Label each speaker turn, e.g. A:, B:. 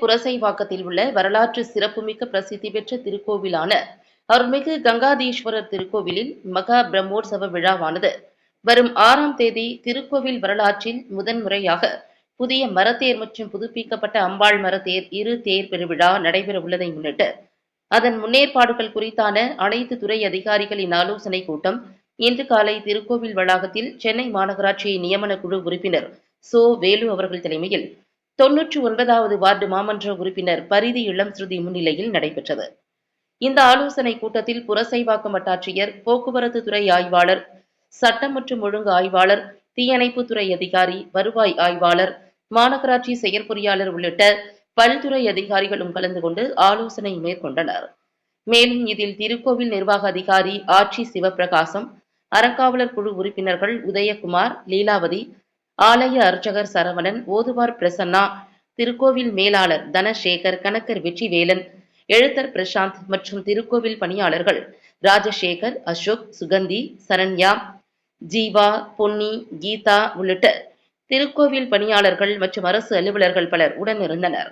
A: புரசைவாக்கத்தில் உள்ள வரலாற்று சிறப்புமிக்க பிரசித்தி பெற்ற திருக்கோவிலான அருள்மிகு கங்காதீஸ்வரர் திருக்கோவிலில் மகா பிரம்மோற்சவ விழாவானது வரும் ஆறாம் தேதி திருக்கோவில் வரலாற்றில் முதன்முறையாக புதிய மரத்தேர் மற்றும் புதுப்பிக்கப்பட்ட அம்பாள் மரத்தேர் இரு தேர் பெருவிழா நடைபெற உள்ளதை முன்னிட்டு அதன் முன்னேற்பாடுகள் குறித்தான அனைத்து துறை அதிகாரிகளின் ஆலோசனைக் கூட்டம் இன்று காலை திருக்கோவில் வளாகத்தில் சென்னை மாநகராட்சி நியமன குழு உறுப்பினர் சோ வேலு அவர்கள் தலைமையில் தொன்னூற்று ஒன்பதாவது வார்டு மாமன்ற உறுப்பினர் பரிதி இளம் ஸ்ருதி முன்னிலையில் நடைபெற்றது. இந்த ஆலோசனை கூட்டத்தில் புறசைவாக்கம் வட்டாட்சியர் போக்குவரத்து துறை ஆய்வாளர் சட்டம் மற்றும் ஒழுங்கு ஆய்வாளர் தீயணைப்புத்துறை அதிகாரி வருவாய் ஆய்வாளர் மாநகராட்சி செயற்பொறியாளர் உள்ளிட்ட பல்துறை அதிகாரிகளும் கலந்து கொண்டு ஆலோசனை மேற்கொண்டனர். மேலும் இதில் திருக்கோவில் நிர்வாக அதிகாரி ஆட்சி சிவபிரகாசம் அறங்காவலர் குழு உறுப்பினர்கள் உதயகுமார் லீலாவதி ஆலய அர்ச்சகர் சரவணன் ஓதுவார் பிரசன்னா திருக்கோவில் மேலாளர் தனசேகர் கணக்கர் வெற்றிவேலன் எழுத்தர் பிரசாந்த் மற்றும் திருக்கோவில் பணியாளர்கள் ராஜசேகர் அசோக் சுகந்தி சரண்யா ஜீவா பொன்னி கீதா உள்ளிட்ட திருக்கோவில் பணியாளர்கள் மற்றும் அரசு அலுவலர்கள் பலர் உடனிருந்தனர்.